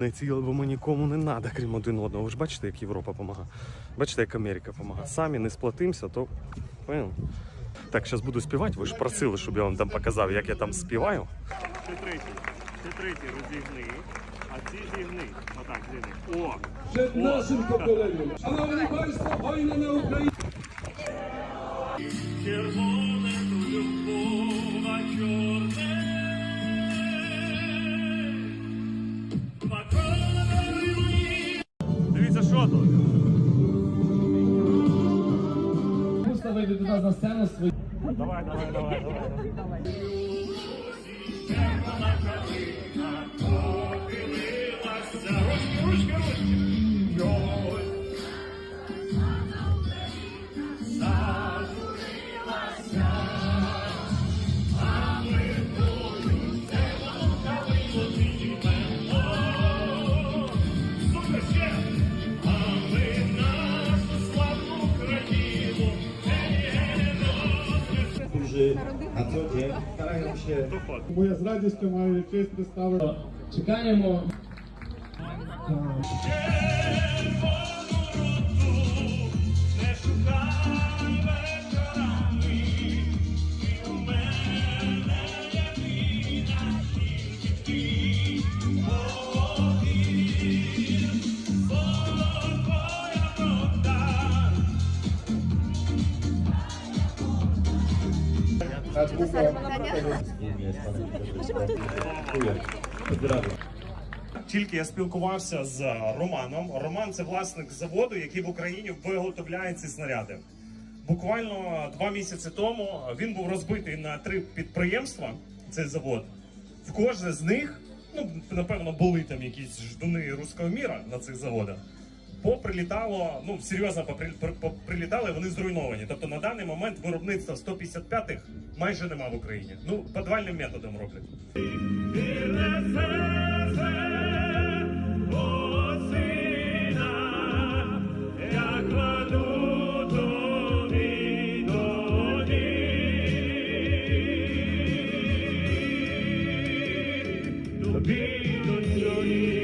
Не цілимо нікому не треба, крім один одного. Ви ж бачите, як Європа допомагає. Бачите, як Америка допомагає. Самі не сплатимося, то. Понял? Так, зараз буду співати. Ви ж просили, щоб я вам там показав, як я там співаю. Ти третій. Ти третій розігни, а ці зігни. Отак, зігни. О! przed naszym pokoleniem. Szanowni Państwo, wojna na Ukrainie. Просто вийде до за сцену свою. Давай, давай, давай, давай. którzy na co dzień starają się... Moja z radością, ale jest przedstawę... Czekają o... Tak. Тільки я спілкувався з Романом. Роман це власник заводу, який в Україні виготовляє ці снаряди. Буквально два місяці тому він був розбитий на три підприємства. Цей завод. В кожне з них, ну напевно, були там якісь ждуни руського міра на цих заводах. Поприлітало, ну серйозно попри- поприлітали, вони зруйновані. Тобто на даний момент виробництва 155-х майже нема в Україні. Ну, подвальним методом роблять. Be the